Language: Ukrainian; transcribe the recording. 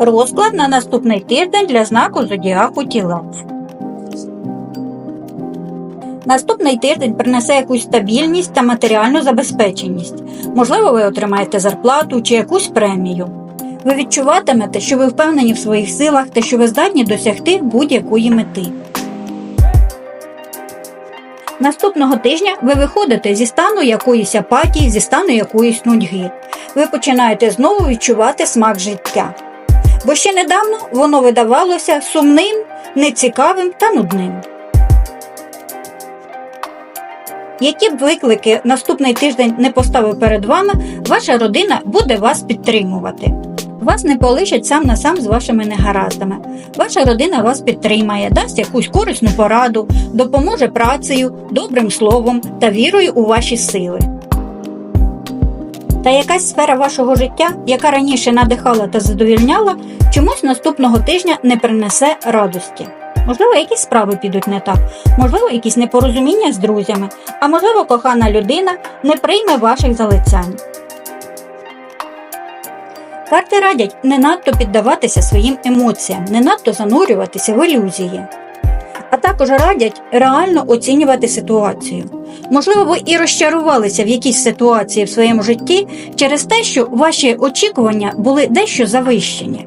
Розклад на наступний тиждень для знаку зодіаку тіла. Наступний тиждень принесе якусь стабільність та матеріальну забезпеченість. Можливо, ви отримаєте зарплату чи якусь премію. Ви відчуватимете, що ви впевнені в своїх силах та що ви здатні досягти будь-якої мети. Наступного тижня ви виходите зі стану якоїсь апатії, зі стану якоїсь нудьги. Ви починаєте знову відчувати смак життя. Бо ще недавно воно видавалося сумним, нецікавим та нудним. Які б виклики наступний тиждень не поставив перед вами, ваша родина буде вас підтримувати. Вас не полишать сам на сам з вашими негараздами. Ваша родина вас підтримає, дасть якусь корисну пораду, допоможе працею, добрим словом та вірою у ваші сили. Та якась сфера вашого життя, яка раніше надихала та задовільняла, чомусь наступного тижня не принесе радості. Можливо, якісь справи підуть не так, можливо, якісь непорозуміння з друзями, а можливо, кохана людина не прийме ваших залицянь. Карти радять не надто піддаватися своїм емоціям, не надто занурюватися в ілюзії. А також радять реально оцінювати ситуацію. Можливо, ви і розчарувалися в якійсь ситуації в своєму житті через те, що ваші очікування були дещо завищені.